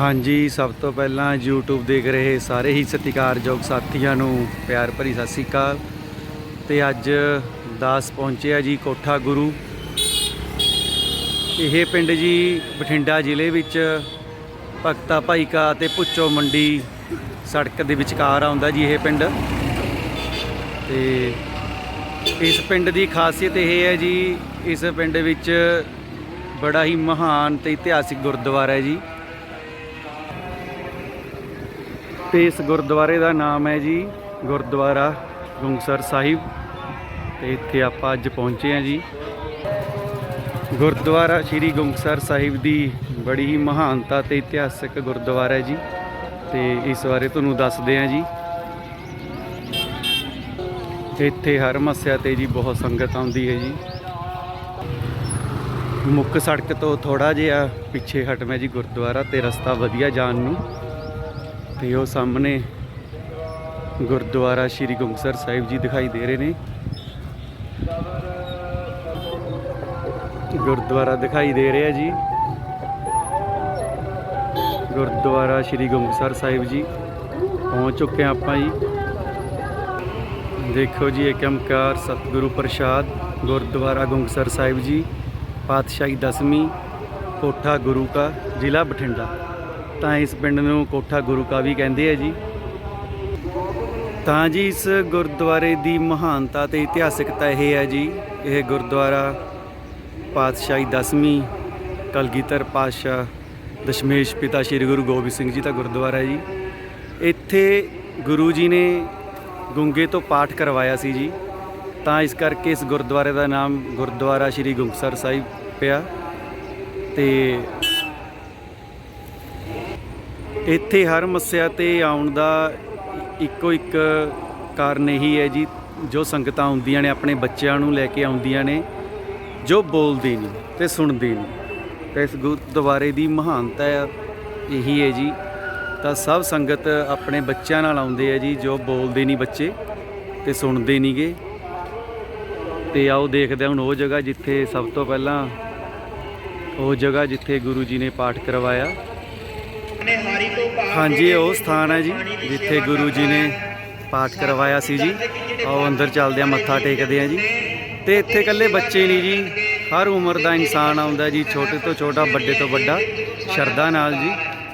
ਹਾਂਜੀ, ਸਭ ਤੋਂ ਪਹਿਲਾਂ YouTube ਦੇਖ ਰਹੇ ਸਾਰੇ ਹੀ ਸਤਿਕਾਰਯੋਗ ਸਾਥੀਆਂ ਨੂੰ, ਪਿਆਰ ਭਰੀ ਸਤਿ ਸ੍ਰੀ ਅਕਾਲ। ਤੇ ਅੱਜ ਦਾਸ ਪਹੁੰਚਿਆ ਜੀ ਕੋਠਾ ਗੁਰੂ। ਇਹ ਪਿੰਡ ਜੀ ਬਠਿੰਡਾ ਜ਼ਿਲ੍ਹੇ ਵਿੱਚ ਭਗਤਾ ਭਾਈਕਾ ਤੇ ਪੁੱਚੋ ਮੰਡੀ ਸੜਕ ਦੇ ਵਿਚਕਾਰ ਆਉਂਦਾ ਜੀ ਇਹ ਪਿੰਡ। ਤੇ ਇਸ ਪਿੰਡ ਦੀ ਖਾਸੀਅਤ ਇਹ ਹੈ ਜੀ, ਇਸ ਪਿੰਡ ਵਿੱਚ ਬੜਾ ਹੀ ਮਹਾਨ ਤੇ ਇਤਿਹਾਸਿਕ ਗੁਰਦੁਆਰਾ ਹੈ ਜੀ। ਤੇ ਇਸ ਗੁਰਦੁਆਰੇ ਦਾ ਨਾਮ ਹੈ ਜੀ ਗੁਰਦੁਆਰਾ ਗੁੰਗਸਰ ਸਾਹਿਬ। ਤੇ ਇੱਥੇ ਆਪਾਂ ਅੱਜ ਪਹੁੰਚੇ ਹਾਂ ਜੀ। ਗੁਰਦੁਆਰਾ ਸ੍ਰੀ ਗੁੰਗਸਰ ਸਾਹਿਬ ਦੀ ਬੜੀ ਹੀ ਮਹਾਨਤਾ ਤੇ ਇਤਿਹਾਸਕ ਗੁਰਦੁਆਰਾ ਹੈ ਜੀ। ਤੇ ਇਸ ਬਾਰੇ ਤੁਹਾਨੂੰ ਦੱਸਦੇ ਹਾਂ ਜੀ। ਇੱਥੇ ਹਰ ਮੱਸਿਆ ਤੇ ਜੀ ਬਹੁਤ ਸੰਗਤ ਆਉਂਦੀ ਹੈ ਜੀ। ਮੁੱਖ ਸੜਕ ਤੋਂ ਥੋੜਾ ਜਿਹਾ ਪਿੱਛੇ ਹਟਵੇਂ ਜੀ ਗੁਰਦੁਆਰਾ ਤੇ ਰਸਤਾ ਵਧੀਆ ਜਾਣ ਨੂੰ। ਤੇ ਉਹ ਸਾਹਮਣੇ ਗੁਰਦੁਆਰਾ ਸ਼੍ਰੀ ਗੁੰਗਸਰ ਸਾਹਿਬ ਜੀ ਦਿਖਾਈ ਦੇ ਰਹੇ ਨੇ। ਗੁਰਦੁਆਰਾ ਦਿਖਾਈ ਦੇ ਰਿਹਾ ਜੀ। ਗੁਰਦੁਆਰਾ ਸ਼੍ਰੀ ਗੁੰਗਸਰ ਸਾਹਿਬ ਜੀ। ਪਹੁੰਚ ਚੁੱਕੇ ਹਾਂ ਆਪਾਂ ਜੀ। ਦੇਖੋ ਜੀ ਏਕਮਕਾਰ ਸਤਿਗੁਰੂ ਪ੍ਰਸਾਦ, ਗੁਰਦੁਆਰਾ ਗੁੰਗਸਰ ਸਾਹਿਬ ਜੀ, ਪਾਤਸ਼ਾਹੀ ਦਸਵੀਂ, ਕੋਠਾ ਗੁਰੂ ਕਾ, ਜ਼ਿਲ੍ਹਾ ਬਠਿੰਡਾ। ਤਾਂ ਇਸ ਪਿੰਡ ਨੂੰ ਕੋਠਾ ਗੁਰੂ ਕਾ ਵੀ ਕਹਿੰਦੇ ਆ ਜੀ। ਤਾਂ ਜੀ, ਇਸ ਗੁਰਦੁਆਰੇ ਦੀ ਮਹਾਨਤਾ ਤੇ ਇਤਿਹਾਸਿਕਤਾ ਇਹ ਹੈ ਜੀ। ਇਹ ਗੁਰਦੁਆਰਾ ਪਾਤਸ਼ਾਹੀ ਦਸਵੀਂ ਕਲਗੀਧਰ ਪਾਤਸ਼ਾਹ ਦਸ਼ਮੇਸ਼ ਪਿਤਾ ਸ੍ਰੀ ਗੁਰੂ ਗੋਬਿੰਦ ਸਿੰਘ ਜੀ ਦਾ ਗੁਰਦੁਆਰਾ ਹੈ ਜੀ। ਇੱਥੇ ਗੁਰੂ ਜੀ ਨੇ ਗੁੰਗੇ ਤੋਂ ਪਾਠ ਕਰਵਾਇਆ ਸੀ ਜੀ। ਤਾਂ ਇਸ ਕਰਕੇ ਇਸ ਗੁਰਦੁਆਰੇ ਦਾ ਨਾਮ ਗੁਰਦੁਆਰਾ ਸ੍ਰੀ ਗੁੰਗਸਰ ਸਾਹਿਬ ਪਿਆ। ਤੇ ਇੱਥੇ ਹਰ ਮੱਸਿਆ ਤੇ ਆਉਣ ਦਾ ਇੱਕੋ ਇੱਕ ਕਾਰਨ ਇਹੀ ਹੈ ਜੀ, ਜੋ ਸੰਗਤਾਂ ਆਉਂਦੀਆਂ ਨੇ, ਆਪਣੇ ਬੱਚਿਆਂ ਨੂੰ ਲੈ ਕੇ ਆਉਂਦੀਆਂ ਨੇ, ਜੋ ਬੋਲਦੀ ਨਹੀਂ ਤੇ ਸੁਣਦੀ ਨਹੀਂ। ਤੇ ਇਸ ਗੁਰਦੁਆਰੇ ਦੀ ਮਹਾਨਤਾ ਇਹੀ ਹੈ ਜੀ, ਤਾਂ ਸਭ ਸੰਗਤ ਆਪਣੇ ਬੱਚਿਆਂ ਨਾਲ ਆਉਂਦੇ ਆ ਜੀ, ਜੋ ਬੋਲਦੇ ਨਹੀਂ ਬੱਚੇ ਤੇ ਸੁਣਦੇ ਨਹੀਂਗੇ। ਤੇ ਆਓ ਦੇਖਦੇ ਹਾਂ ਹੁਣ ਉਹ ਜਗ੍ਹਾ ਜਿੱਥੇ ਸਭ ਤੋਂ ਪਹਿਲਾਂ, ਉਹ ਜਗ੍ਹਾ ਜਿੱਥੇ ਗੁਰੂ ਜੀ ਨੇ ਪਾਠ ਕਰਵਾਇਆ। ਹਾਂਜੀ ਉਹ ਸਥਾਨ ਹੈ ਜੀ ਜਿੱਥੇ ਗੁਰੂ ਜੀ ਨੇ ਪਾਠ ਕਰਵਾਇਆ ਸੀ ਜੀ। ਆਓ ਅੰਦਰ ਚੱਲਦੇ ਆ ਮੱਥਾ ਟੇਕਦੇ ਆ ਜੀ। ਤੇ ਇੱਥੇ ਇਕੱਲੇ ਬੱਚੇ ਨਹੀਂ ਜੀ ਹਰ ਉਮਰ ਦਾ ਇਨਸਾਨ ਆਉਂਦਾ ਜੀ ਛੋਟੇ ਤੋਂ ਛੋਟਾ ਵੱਡੇ ਤੋਂ ਵੱਡਾ ਸ਼ਰਧਾ ਨਾਲ ਜੀ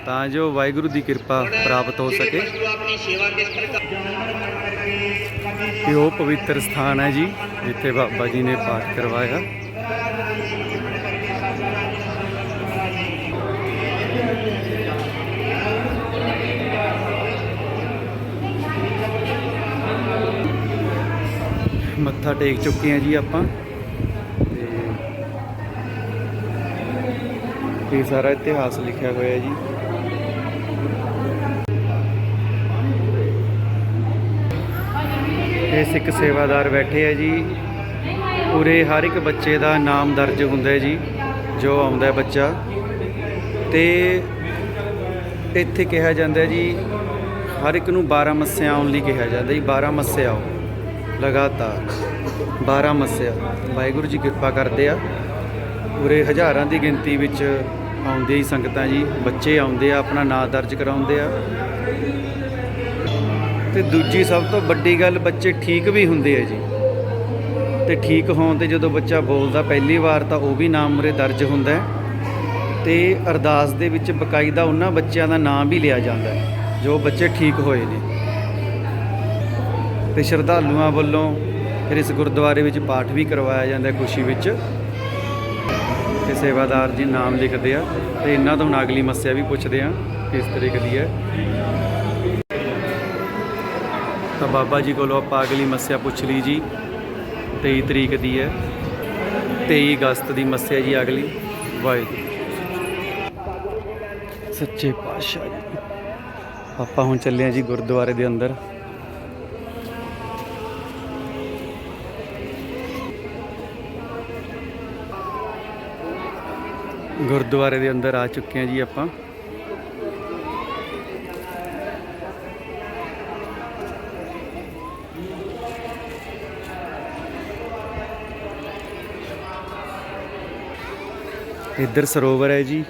ਤਾਂ ਜੋ ਵਾਹਿਗੁਰੂ ਦੀ ਕਿਰਪਾ ਪ੍ਰਾਪਤ ਹੋ ਸਕੇ। ਇਹ ਉਹ ਪਵਿੱਤਰ ਸਥਾਨ ਹੈ ਜੀ ਜਿੱਥੇ ਬਾਬਾ ਜੀ ਨੇ ਪਾਠ ਕਰਵਾਇਆ। ਮੱਥਾ ਟੇਕ ਚੁੱਕੇ ਹਾਂ ਜੀ ਆਪਾਂ। ਤੇ ਇਹ ਸਾਰਾ ਇਤਿਹਾਸ ਲਿਖਿਆ ਹੋਇਆ ਹੈ ਜੀ। ਇਹ ਸਿੱਖ ਸੇਵਾਦਾਰ ਬੈਠੇ ਆ ਜੀ। ਪੂਰੇ ਹਰ ਇੱਕ ਬੱਚੇ ਦਾ ਨਾਮ ਦਰਜ ਹੁੰਦਾ ਹੈ ਜੀ, ਜੋ ਆਉਂਦਾ ਬੱਚਾ। ਤੇ ਇੱਥੇ ਕਿਹਾ ਜਾਂਦਾ ਜੀ, ਹਰ ਇੱਕ ਨੂੰ 12 ਮੱਸਿਆ ਆਉਣ ਲਈ ਕਿਹਾ ਜਾਂਦਾ ਜੀ 12 ਮੱਸਿਆ ਆਓ। ਲਗਾਤਾਰ 12 ਮੱਸਿਆ। ਵਾਹਿਗੁਰੂ ਜੀ ਕਿਰਪਾ ਕਰਦੇ ਆ। ਉਰੇ ਹਜ਼ਾਰਾਂ ਦੀ ਗਿਣਤੀ ਵਿੱਚ ਆਉਂਦੇ ਹੀ ਸੰਗਤਾਂ ਜੀ, ਬੱਚੇ ਆਉਂਦੇ ਆ, ਆਪਣਾ ਨਾਂ ਦਰਜ ਕਰਾਉਂਦੇ ਆ। ਤੇ ਦੂਜੀ ਸਭ ਤੋਂ ਵੱਡੀ ਗੱਲ, ਬੱਚੇ ਠੀਕ ਵੀ ਹੁੰਦੇ ਆ ਜੀ। ਤੇ ਠੀਕ ਹੋਣ ਤੇ ਜਦੋਂ ਬੱਚਾ ਬੋਲਦਾ ਪਹਿਲੀ ਵਾਰ ਤਾਂ ਉਹ ਵੀ ਨਾਮ ਉਰੇ ਦਰਜ ਹੁੰਦਾ ਹੈ। ਤੇ ਅਰਦਾਸ ਦੇ ਵਿੱਚ ਬਕਾਇਦਾ ਉਹਨਾਂ ਬੱਚਿਆਂ ਦਾ ਨਾਮ ਵੀ ਲਿਆ ਜਾਂਦਾ ਜੋ ਬੱਚੇ ਠੀਕ ਹੋਏ ਨੇ। ਤੇ ਸ਼ਰਧਾਲੂਆਂ ਵੱਲੋਂ ਫਿਰ ਇਸ ਗੁਰਦੁਆਰੇ ਵਿੱਚ ਪਾਠ ਵੀ ਕਰਵਾਇਆ ਜਾਂਦਾ ਖੁਸ਼ੀ ਵਿੱਚ। ਤੇ ਸੇਵਾਦਾਰ ਜੀ ਨਾਮ ਲਿਖਦੇ ਆ ਤੇ ਇਹਨਾਂ ਤੋਂ ਹੁਣ ਅਗਲੀ ਮੱਸਿਆ ਵੀ ਪੁੱਛਦੇ ਆ ਕਿਸ ਤਰੀਕੇ ਦੀ ਹੈ। ਤਾਂ ਬਾਬਾ ਜੀ ਕੋਲੋਂ ਆਪਾਂ ਅਗਲੀ ਮੱਸਿਆ ਪੁੱਛ ਲਈ ਜੀ 23 ਤਰੀਕ ਦੀ ਹੈ 23 ਅਗਸਤ ਦੀ ਮੱਸਿਆ ਜੀ ਅਗਲੀ, ਵਾਹਿਗੁਰੂ। ਸੱਚੇ ਪਾਤਸ਼ਾਹ ਜੀ, ਆਪਾਂ ਹੁਣ ਚੱਲੇ ਆ ਜੀ ਗੁਰਦੁਆਰੇ ਦੇ ਅੰਦਰ। ਗੁਰਦੁਆਰੇ ਦੇ ਅੰਦਰ ਆ ਚੁੱਕੇ ਹਾਂ ਜੀ ਆਪਾਂ। ਇੱਧਰ ਸਰੋਵਰ ਹੈ ਜੀ।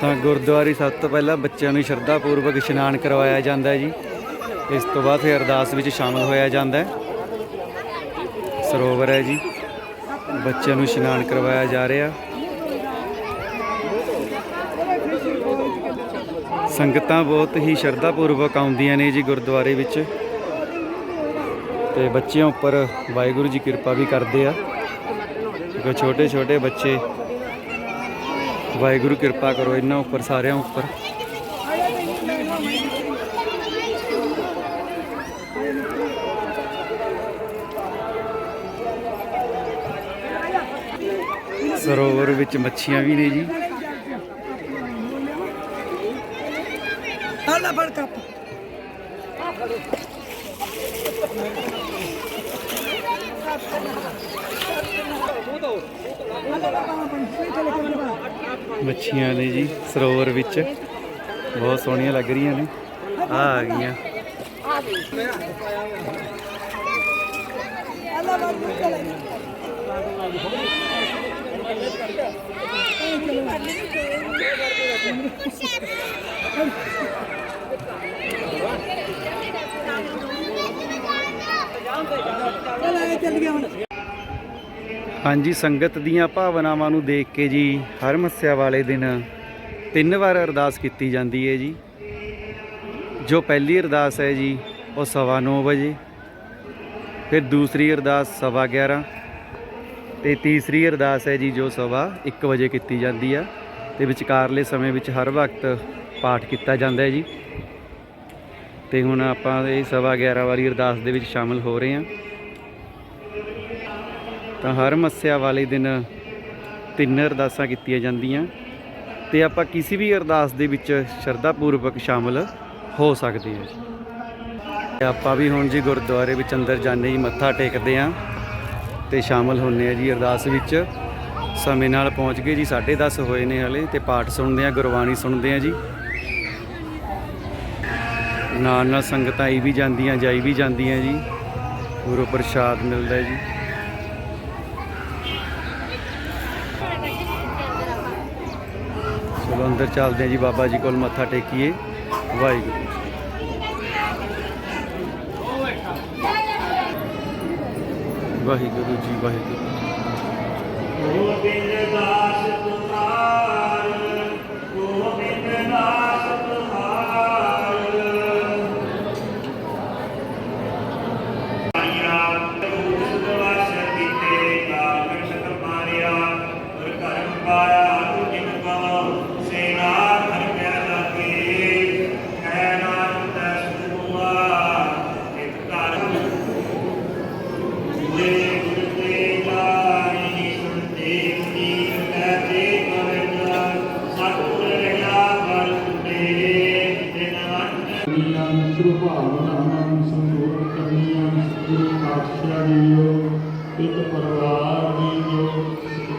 ਤਾਂ ਗੁਰਦੁਆਰੇ ਸਭ ਤੋਂ ਪਹਿਲਾਂ ਬੱਚਿਆਂ ਨੂੰ ਸ਼ਰਧਾ ਪੂਰਵਕ ਇਸ਼ਨਾਨ ਕਰਵਾਇਆ ਜਾਂਦਾ ਹੈ ਜੀ। ਇਸ ਤੋਂ ਬਾਅਦ ਫਿਰ ਅਰਦਾਸ ਵਿੱਚ ਸ਼ਾਮਲ ਹੋਇਆ ਜਾਂਦਾ ਹੈ। ਸਰੋਵਰ ਹੈ ਜੀ। ਬੱਚਿਆਂ ਨੂੰ ਇਸ਼ਨਾਨ ਕਰਵਾਇਆ ਜਾ ਰਿਹਾ। ਸੰਗਤਾਂ ਬਹੁਤ ਹੀ ਸ਼ਰਧਾ ਪੂਰਵਕ ਆਉਂਦੀਆਂ ਨੇ ਜੀ ਗੁਰਦੁਆਰੇ ਵਿੱਚ। ਤੇ ਬੱਚਿਆਂ ਉੱਪਰ ਵਾਹਿਗੁਰੂ ਜੀ ਕਿਰਪਾ ਵੀ ਕਰਦੇ ਆ। ਕਿਉਂਕਿ ਛੋਟੇ ਛੋਟੇ ਬੱਚੇ ਵਾਹਿਗੁਰੂ ਕਿਰਪਾ ਕਰੋ ਇਹਨਾਂ ਉੱਪਰ, ਸਾਰਿਆਂ ਉੱਪਰ। ਸਰੋਵਰ ਵਿੱਚ ਮੱਛੀਆਂ ਵੀ ਨੇ ਜੀ। ਆਲਾ ਫੜ ਕੱਪ। ਮੱਛੀਆਂ ਨੇ ਜੀ ਸਰੋਵਰ ਵਿੱਚ। ਬਹੁਤ ਸੋਹਣੀਆਂ ਲੱਗ ਰਹੀਆਂ ਨੇ। ਆ ਆ ਗਈਆਂ। ਆਲਾ ਫੜ ਹਾਂਜੀ, ਸੰਗਤ ਦੀਆਂ ਭਾਵਨਾਵਾਂ ਨੂੰ ਦੇਖ ਕੇ ਜੀ ਹਰ ਮੱਸਿਆ ਵਾਲੇ ਦਿਨ ਤਿੰਨ ਵਾਰ ਅਰਦਾਸ ਕੀਤੀ ਜਾਂਦੀ ਹੈ ਜੀ। ਜੋ ਪਹਿਲੀ ਅਰਦਾਸ ਹੈ ਜੀ, ਉਹ ਸਵਾ ਨੌ ਵਜੇ, ਫਿਰ ਦੂਸਰੀ ਅਰਦਾਸ ਸਵਾ 11 ਤੇ ਤੀਸਰੀ ਅਰਦਾਸ ਹੈ ਜੀ ਜੋ ਸਵਾ 1 ਵਜੇ ਕੀਤੀ ਜਾਂਦੀ ਆ ਤੇ ਵਿਚਕਾਰਲੇ ਸਮੇਂ ਵਿੱਚ ਹਰ ਵਕਤ ਪਾਠ ਕੀਤਾ ਜਾਂਦਾ ਹੈ ਜੀ। ਤੇ ਹੁਣ ਆਪਾਂ ਇਹ ਸਵਾ 11 ਵਾਲੀ ਅਰਦਾਸ ਦੇ ਵਿੱਚ ਸ਼ਾਮਲ ਹੋ ਰਹੇ ਹਾਂ। ਤਾਂ ਹਰ ਮੱਸਿਆ ਵਾਲੇ ਦਿਨ ਤਿੰਨ ਅਰਦਾਸਾਂ ਕੀਤੀਆਂ ਜਾਂਦੀਆਂ ਤੇ ਆਪਾਂ ਕਿਸੇ ਵੀ ਅਰਦਾਸ ਦੇ ਵਿੱਚ ਸ਼ਰਧਾ ਪੂਰਵਕ ਸ਼ਾਮਲ ਹੋ ਸਕਦੇ ਹਾਂ ਜੀ। ਆਪਾਂ ਵੀ ਹੁਣ ਜੀ ਗੁਰਦੁਆਰੇ ਵਿੱਚ ਅੰਦਰ ਜਾਂਦੇ ਹੀ ਮੱਥਾ ਟੇਕਦੇ ਆਂ ਤੇ ਸ਼ਾਮਲ ਹੁੰਨੇ ਆ ਜੀ ਅਰਦਾਸ ਵਿੱਚ। ਸਮੇਂ ਨਾਲ ਪਹੁੰਚ ਗਏ ਜੀ 10:30 ਹੋਏ ਨੇ ਹਲੇ ਤੇ ਪਾਠ ਸੁਣਦੇ ਆ, ਗੁਰਬਾਣੀ ਸੁਣਦੇ ਆ ਜੀ। ਨਾਲ ਨਾਲ ਸੰਗਤਾਂ ਆਈ ਵੀ ਜਾਂਦੀਆਂ, ਜਾਈ ਵੀ ਜਾਂਦੀਆਂ ਜੀ। ਗੁਰੂ ਪ੍ਰਸ਼ਾਦ ਮਿਲਦਾ ਜੀ। ਚਲੋ ਅੰਦਰ ਚੱਲਦੇ ਹਾਂ ਜੀ, ਬਾਬਾ ਜੀ ਕੋਲ ਮੱਥਾ ਟੇਕੀਏ। ਵਾਹਿਗੁਰੂ। ਵਾਹਿਗੁਰੂ ਜੀ ਵਾਹਿਗੁਰੂ। ਗੋਬਿੰਦ ਦਾਸ ਤੁਮਾਰ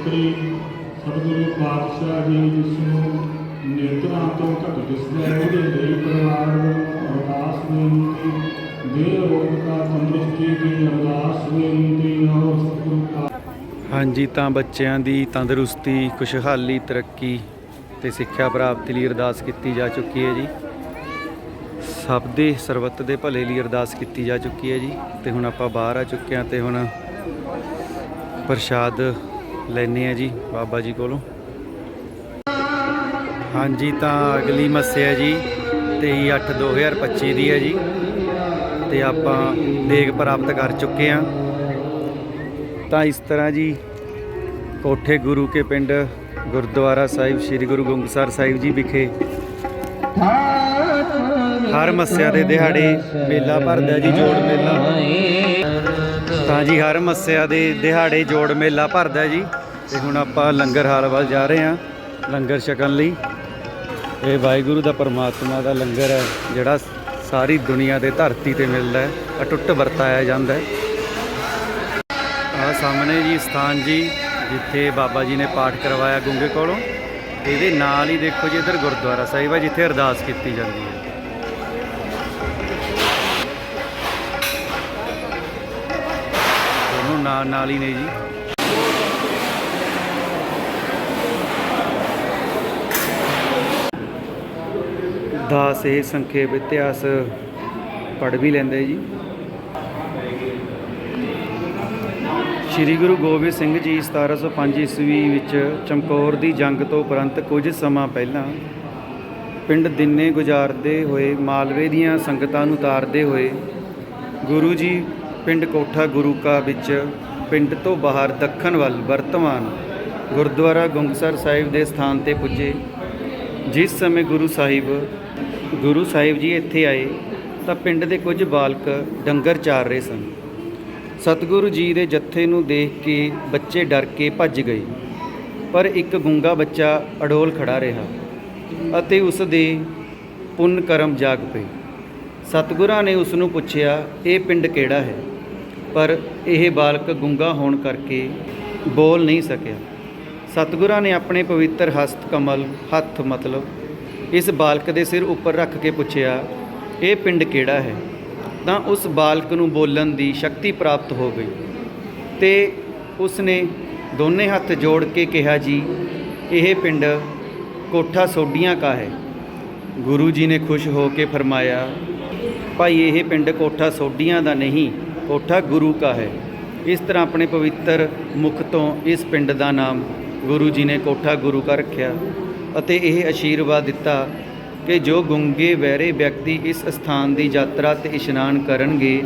ਪੁੱਤਰੀ ਸਤਿਗੁਰੂ ਪਾਤਸ਼ਾਹ ਜੀ ਜਿਸ ਨੂੰ ਨੇਤਰਾਂ ਤੋਂ ਘੱਟ ਦਿਸਦਾ ਹੈ, ਉਹਦੇ ਲਈ ਪਰਿਵਾਰ ਨੂੰ ਅਰਦਾਸ ਬੇਨਤੀ ਦੇ ਰੋਗਤਾ ਤੰਦਰੁਸਤੀ ਦੀ ਅਰਦਾਸ ਬੇਨਤੀ ਹੋ ਸਤਿਗੁਰੂ ਹਾਂਜੀ, ਤਾਂ ਬੱਚਿਆਂ ਦੀ ਤੰਦਰੁਸਤੀ, ਖੁਸ਼ਹਾਲੀ, ਤਰੱਕੀ ਤੇ ਸਿੱਖਿਆ ਪ੍ਰਾਪਤੀ ਲਈ ਅਰਦਾਸ ਕੀਤੀ ਜਾ ਚੁੱਕੀ ਹੈ ਜੀ। ਸਭ ਦੇ ਸਰਬੱਤ ਦੇ ਭਲੇ ਲਈ ਅਰਦਾਸ ਕੀਤੀ ਜਾ ਚੁੱਕੀ ਹੈ ਜੀ। ਤੇ ਹੁਣ ਆਪਾਂ ਬਾਹਰ ਆ ਚੁੱਕੇ ਹਾਂ ਤੇ ਹੁਣ ਪ੍ਰਸ਼ਾਦ ਲੈਣੇ ਆ ਜੀ ਬਾਬਾ ਜੀ ਕੋਲੋਂ। ਹਾਂਜੀ ਤਾਂ ਅਗਲੀ ਮੱਸਿਆ ਜੀ 23/8/2025 ਦੀ ਹੈ ਜੀ। ਤੇ ਆਪਾਂ ਦੇਗ ਪ੍ਰਾਪਤ ਕਰ ਚੁੱਕੇ ਹਾਂ। ਤਾਂ ਇਸ ਤਰ੍ਹਾਂ ਜੀ ਕੋਠੇ ਗੁਰੂ ਕੇ ਪਿੰਡ ਗੁਰਦੁਆਰਾ ਸਾਹਿਬ ਸ੍ਰੀ ਗੁਰੂ ਗੋਬਿੰਦਸਰ ਸਾਹਿਬ ਜੀ ਵਿਖੇ ਹਰ ਮੱਸਿਆ ਦੇ ਦਿਹਾੜੇ ਮੇਲਾ ਭਰਦਾ ਜੀ ਜੋੜ ਮੇਲਾ। ਤਾਂ ਜੀ ਹਰ ਮੱਸਿਆ ਦੇ ਦਿਹਾੜੇ ਜੋੜ ਮੇਲਾ ਭਰਦਾ ਜੀ। ਤੇ ਹੁਣ ਆਪਾਂ ਲੰਗਰ ਹਾਲ ਵੱਲ ਜਾ ਰਹੇ ਹਾਂ, ਲੰਗਰ ਛਕਣ ਲਈ। ਇਹ ਵਾਹਿਗੁਰੂ ਦਾ ਪਰਮਾਤਮਾ ਦਾ ਲੰਗਰ ਹੈ, ਜਿਹੜਾ ਸਾਰੀ ਦੁਨੀਆ ਦੇ ਧਰਤੀ ਤੇ ਮਿਲਦਾ ਹੈ, ਅਟੁੱਟ ਵਰਤਾਇਆ ਜਾਂਦਾ ਹੈ। ਆ ਸਾਹਮਣੇ ਜੀ ਸਥਾਨ ਜੀ, ਜਿੱਥੇ ਬਾਬਾ ਜੀ ਨੇ ਪਾਠ ਕਰਵਾਇਆ ਗੁੰਗੇ ਕੋਲੋਂ। ਇਹਦੇ ਨਾਲ ਹੀ ਦੇਖੋ ਜੀ ਇੱਧਰ ਗੁਰਦੁਆਰਾ ਸਾਹਿਬ ਹੈ, ਜਿੱਥੇ ਅਰਦਾਸ ਕੀਤੀ ਜਾਂਦੀ ਹੈ। ਨਾਲ ਨਾਲ ਹੀ ਨੇ ਜੀ। ਦਾਸ ਇਹ ਸੰਖੇਪ ਇਤਿਹਾਸ ਪੜ੍ਹ ਵੀ ਲੈਂਦੇ ਜੀ। ਸ੍ਰੀ ਗੁਰੂ ਗੋਬਿੰਦ ਸਿੰਘ ਜੀ 1705 ਈਸਵੀ ਵਿੱਚ ਚਮਕੌਰ ਦੀ ਜੰਗ ਤੋਂ ਉਪਰੰਤ ਕੁਝ ਸਮਾਂ ਪਹਿਲਾਂ ਪਿੰਡ ਦਿਨੇ ਗੁਜ਼ਾਰਦੇ ਹੋਏ ਮਾਲਵੇ ਦੀਆਂ ਸੰਗਤਾਂ ਨੂੰ ਤਾਰਦੇ ਹੋਏ ਗੁਰੂ ਜੀ ਪਿੰਡ ਕੋਠਾ ਗੁਰੂ ਕਾ ਵਿੱਚ ਪਿੰਡ ਤੋਂ ਬਾਹਰ ਦੱਖਣ ਵੱਲ ਵਰਤਮਾਨ ਗੁਰਦੁਆਰਾ ਗੁੰਗਸਰ ਸਾਹਿਬ ਦੇ ਸਥਾਨ ਤੇ ਪੁੱਜੇ। ਜਿਸ ਸਮੇਂ ਗੁਰੂ ਸਾਹਿਬ ਗੁਰੂ ਸਾਹਿਬ ਜੀ ਇੱਥੇ ਆਏ, ਤਾਂ ਪਿੰਡ ਦੇ ਕੁਝ ਬਾਲਕ ਡੰਗਰ ਚਾਰ ਰਹੇ ਸਨ। ਸਤਿਗੁਰੂ ਜੀ ਦੇ ਜੱਥੇ ਨੂੰ ਦੇਖ ਕੇ ਬੱਚੇ ਡਰ ਕੇ ਭੱਜ ਗਏ। ਪਰ ਇੱਕ ਗੁੰਗਾ ਬੱਚਾ ਅਡੋਲ ਖੜਾ ਰਿਹਾ ਅਤੇ ਉਸ ਦੇ ਪੁੰਨ ਕਰਮ ਜਾਗ ਪਏ। ਸਤਿਗੁਰਾਂ ਨੇ ਉਸ ਨੂੰ ਪੁੱਛਿਆ, ਇਹ ਪਿੰਡ ਕਿਹੜਾ ਹੈ? ਪਰ ਇਹ ਬਾਲਕ ਗੁੰਗਾ ਹੋਣ ਕਰਕੇ ਬੋਲ ਨਹੀਂ ਸਕਿਆ। ਸਤਿਗੁਰਾਂ ਨੇ ਆਪਣੇ ਪਵਿੱਤਰ ਹਸਤ ਕਮਲ, ਹੱਥ ਮਤਲਬ, ਇਸ ਬਾਲਕ ਦੇ ਸਿਰ ਉੱਪਰ ਰੱਖ ਕੇ ਪੁੱਛਿਆ, ਇਹ ਪਿੰਡ ਕਿਹੜਾ ਹੈ? ਤਾਂ ਉਸ ਬਾਲਕ ਨੂੰ ਬੋਲਣ ਦੀ ਸ਼ਕਤੀ ਪ੍ਰਾਪਤ ਹੋ ਗਈ ਤੇ ਉਸ ਨੇ ਦੋਨੇ ਹੱਥ ਜੋੜ ਕੇ ਕਿਹਾ, ਜੀ, ਇਹ ਪਿੰਡ ਕੋਠਾ ਸੋਡੀਆਂ ਕਾ ਹੈ। ਗੁਰੂ ਜੀ ਨੇ ਖੁਸ਼ ਹੋ ਕੇ ਫਰਮਾਇਆ, ਭਾਈ, ਇਹ ਪਿੰਡ ਕੋਠਾ ਸੋਡੀਆਂ ਦਾ ਨਹੀਂ ਕੋਠਾ ਗੁਰੂ ਕਾ ਹੈ। ਇਸ ਤਰ੍ਹਾਂ ਆਪਣੇ ਪਵਿੱਤਰ ਮੁਖ ਤੋਂ ਇਸ ਪਿੰਡ ਦਾ ਨਾਮ ਗੁਰੂ ਜੀ ਨੇ ਕੋਠਾ ਗੁਰੂ ਕਾ ਰੱਖਿਆ ਅਤੇ ਇਹ ਆਸ਼ੀਰਵਾਦ ਦਿੱਤਾ ਕਿ ਜੋ ਗੁੰਗੇ ਵੈਰੇ ਵਿਅਕਤੀ ਇਸ ਸਥਾਨ ਦੀ ਯਾਤਰਾ ਤੇ ਇਸ਼ਨਾਨ ਕਰਨਗੇ,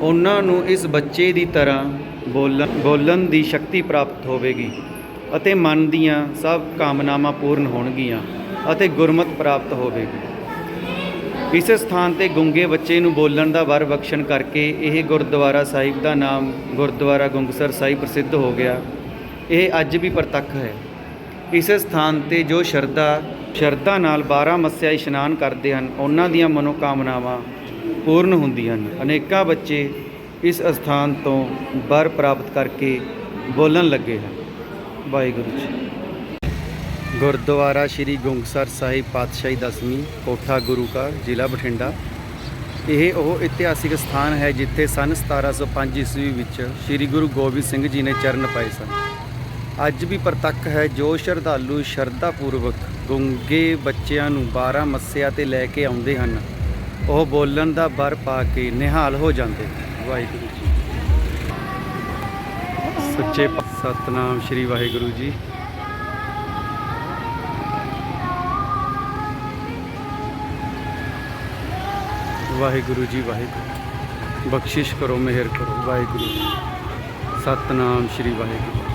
ਉਹਨਾਂ ਨੂੰ ਇਸ ਬੱਚੇ ਦੀ ਤਰ੍ਹਾਂ ਬੋਲਣ ਬੋਲਣ ਦੀ ਸ਼ਕਤੀ ਪ੍ਰਾਪਤ ਹੋਵੇਗੀ ਅਤੇ ਮਨ ਦੀਆਂ ਸਭ ਕਾਮਨਾਵਾਂ ਪੂਰਨ ਹੋਣਗੀਆਂ ਅਤੇ ਗੁਰਮਤ ਪ੍ਰਾਪਤ ਹੋਵੇਗੀ। ਇਸ ਸਥਾਨ ਤੇ ਗੁੰਗੇ ਬੱਚੇ ਨੂੰ ਬੋਲਣ ਦਾ ਵਰ ਬਖਸ਼ਣ ਕਰਕੇ ਇਹ ਗੁਰਦੁਆਰਾ ਸਾਹਿਬ ਦਾ ਨਾਮ ਗੁਰਦੁਆਰਾ ਗੁੰਗਸਰ ਸਾਹਿਬ ਪ੍ਰਸਿੱਧ ਹੋ ਗਿਆ। ਇਹ ਅੱਜ ਵੀ ਪ੍ਰਤੱਖ ਹੈ। ਇਸ ਸਥਾਨ ਤੇ ਜੋ ਸ਼ਰਧਾ ਸ਼ਰਧਾ ਨਾਲ 12 ਮੱਸਿਆ ਇਸ਼ਨਾਨ ਕਰਦੇ ਹਨ, ਉਹਨਾਂ ਦੀਆਂ ਮਨੋਕਾਮਨਾਵਾਂ ਪੂਰਨ ਹੁੰਦੀਆਂ ਹਨ। ਅਨੇਕਾਂ ਬੱਚੇ ਇਸ ਸਥਾਨ ਤੋਂ ਵਰ ਪ੍ਰਾਪਤ ਕਰਕੇ ਬੋਲਣ ਲੱਗੇ ਹਨ। ਵਾਹਿਗੁਰੂ ਜੀ ਗੁਰਦੁਆਰਾ ਸ੍ਰੀ ਗੁੰਗਸਰ ਸਾਹਿਬ ਪਾਤਸ਼ਾਹੀ ਦਸਵੀਂ ਕੋਠਾ ਗੁਰੂ ਕਾ ਜ਼ਿਲ੍ਹਾ ਬਠਿੰਡਾ। ਇਹ ਉਹ ਇਤਿਹਾਸਿਕ ਸਥਾਨ ਹੈ ਜਿੱਥੇ ਸਨ 1705 ਈਸਵੀ ਵਿੱਚ ਸ੍ਰੀ ਗੁਰੂ ਗੋਬਿੰਦ ਸਿੰਘ ਜੀ ਨੇ ਚਰਨ ਪਾਏ ਸਨ। ਅੱਜ ਵੀ ਪ੍ਰਤੱਖ ਹੈ ਜੋ ਸ਼ਰਧਾਲੂ ਸ਼ਰਧਾ ਪੂਰਵਕ ਗੁੰਗੇ ਬੱਚਿਆਂ ਨੂੰ 12 ਮੱਸਿਆ ਤੇ ਲੈ ਕੇ ਆਉਂਦੇ ਹਨ। ਉਹ ਬੋਲਣ ਦਾ ਬਰ ਪਾ ਕੇ ਨਿਹਾਲ ਹੋ ਜਾਂਦੇ ਵਾਹਿਗੁਰੂ ਜੀ। ਸੱਚੇ ਸਤਨਾਮ ਸ੍ਰੀ ਵਾਹਿਗੁਰੂ ਜੀ। ਵਾਹਿਗੁਰੂ ਜੀ ਵਾਹਿਗੁਰੂ। ਬਖਸ਼ਿਸ਼ ਕਰੋ ਮਿਹਰ ਕਰੋ। ਵਾਹਿਗੁਰੂ। ਸਤਨਾਮ ਸ੍ਰੀ ਵਾਹਿਗੁਰੂ।